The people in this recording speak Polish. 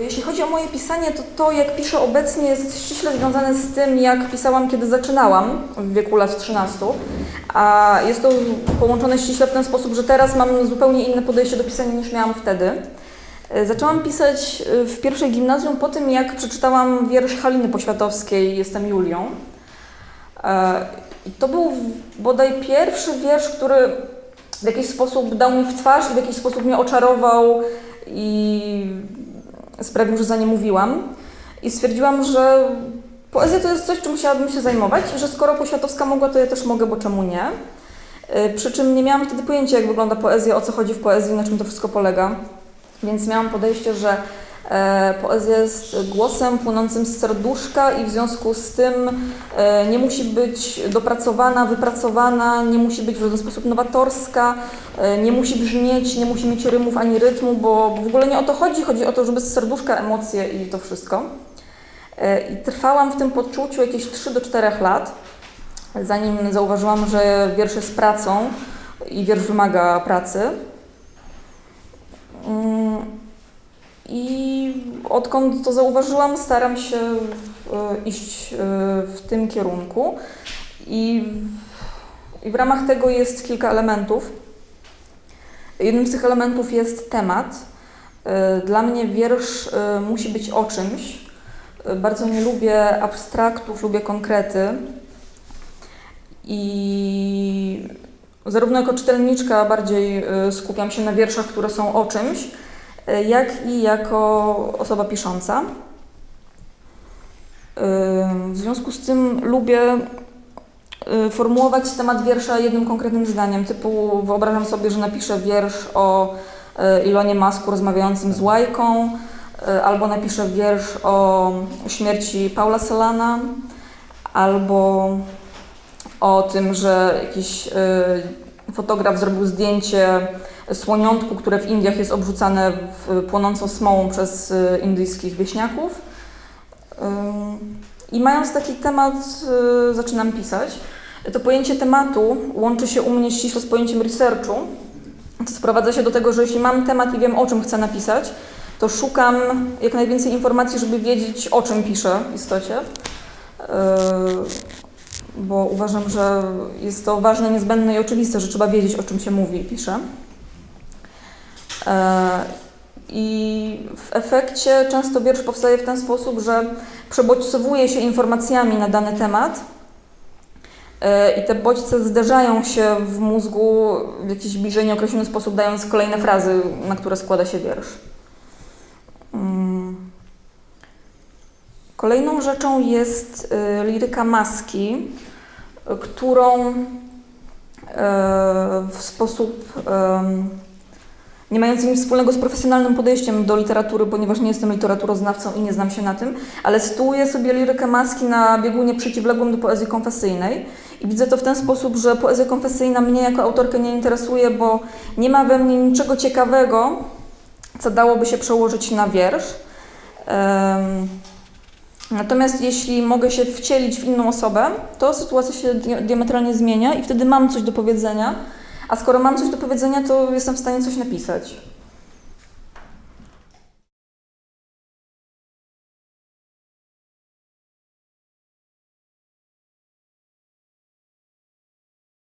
Jeśli chodzi o moje pisanie, to to jak piszę obecnie jest ściśle związane z tym, jak pisałam, kiedy zaczynałam w wieku lat 13. A jest to połączone ściśle w ten sposób, że teraz mam zupełnie inne podejście do pisania niż miałam wtedy. E, Zaczęłam pisać e, w pierwszej gimnazjum po tym, jak przeczytałam wiersz Haliny Poświatowskiej Jestem Julią. E, I to był bodaj pierwszy wiersz, który w jakiś sposób dał mi w twarz i w jakiś sposób mnie oczarował i sprawił, że za nie mówiłam. I stwierdziłam, że poezja to jest coś, czym chciałabym się zajmować że skoro Poświatowska mogła, to ja też mogę, bo czemu nie? Y, Przy czym nie miałam wtedy pojęcia, jak wygląda poezja, o co chodzi w poezji, na czym to wszystko polega. Więc miałam podejście, że poezja jest głosem płynącym z serduszka i w związku z tym e, nie musi być dopracowana, wypracowana, nie musi być w żaden sposób nowatorska, e, nie musi brzmieć, nie musi mieć rymów ani rytmu, bo, w ogóle nie o to chodzi. Chodzi o to, żeby z serduszka emocje i to wszystko. E, I trwałam w tym podczuciu jakieś 3 do 4 lat, zanim zauważyłam, że wiersz jest pracą i wiersz wymaga pracy. Mm, I odkąd to zauważyłam, staram się e, iść e, w tym kierunku. I w, I w ramach tego jest kilka elementów. Jednym z tych elementów jest temat. E, Dla mnie wiersz musi być o czymś. Bardzo nie lubię abstraktów, lubię konkrety. I zarówno jako czytelniczka bardziej skupiam się na wierszach, które są o czymś, jak i jako osoba pisząca. E, W związku z tym lubię e, formułować temat wiersza jednym konkretnym zdaniem, typu wyobrażam sobie, że napiszę wiersz o e, Ilonie Masku rozmawiającym z Łajką, e, albo napiszę wiersz o śmierci Paula Selana, albo o tym, że jakiś fotograf zrobił zdjęcie słoniątku, które w Indiach jest obrzucane płonącą smołą przez y, indyjskich wieśniaków. I mając taki temat, y, zaczynam pisać. To pojęcie tematu łączy się u mnie ściśle z pojęciem researchu. To sprowadza się do tego, że jeśli mam temat i wiem, o czym chcę napisać, to szukam jak najwięcej informacji, żeby wiedzieć, o czym piszę w istocie. Bo uważam, że jest to ważne, niezbędne i oczywiste, że trzeba wiedzieć, o czym się mówi i pisze. E, I w efekcie często wiersz powstaje w ten sposób, że przebodźcowuje się informacjami na dany temat e, i te bodźce zderzają się w mózgu w jakiś bliżej nieokreślony sposób, dając kolejne frazy, na które składa się wiersz. Mm. Kolejną rzeczą jest y, liryka maski, którą w sposób nie mający nic wspólnego z profesjonalnym podejściem do literatury, ponieważ nie jestem literaturoznawcą i nie znam się na tym, ale sytuuję sobie lirykę maski na biegunie przeciwległym do poezji konfesyjnej i widzę to w ten sposób, że poezja konfesyjna mnie jako autorkę nie interesuje, bo nie ma we mnie niczego ciekawego, co dałoby się przełożyć na wiersz. Em, Natomiast jeśli mogę się wcielić w inną osobę, to sytuacja się dia- diametralnie zmienia i wtedy mam coś do powiedzenia, a skoro mam coś do powiedzenia, to jestem w stanie coś napisać.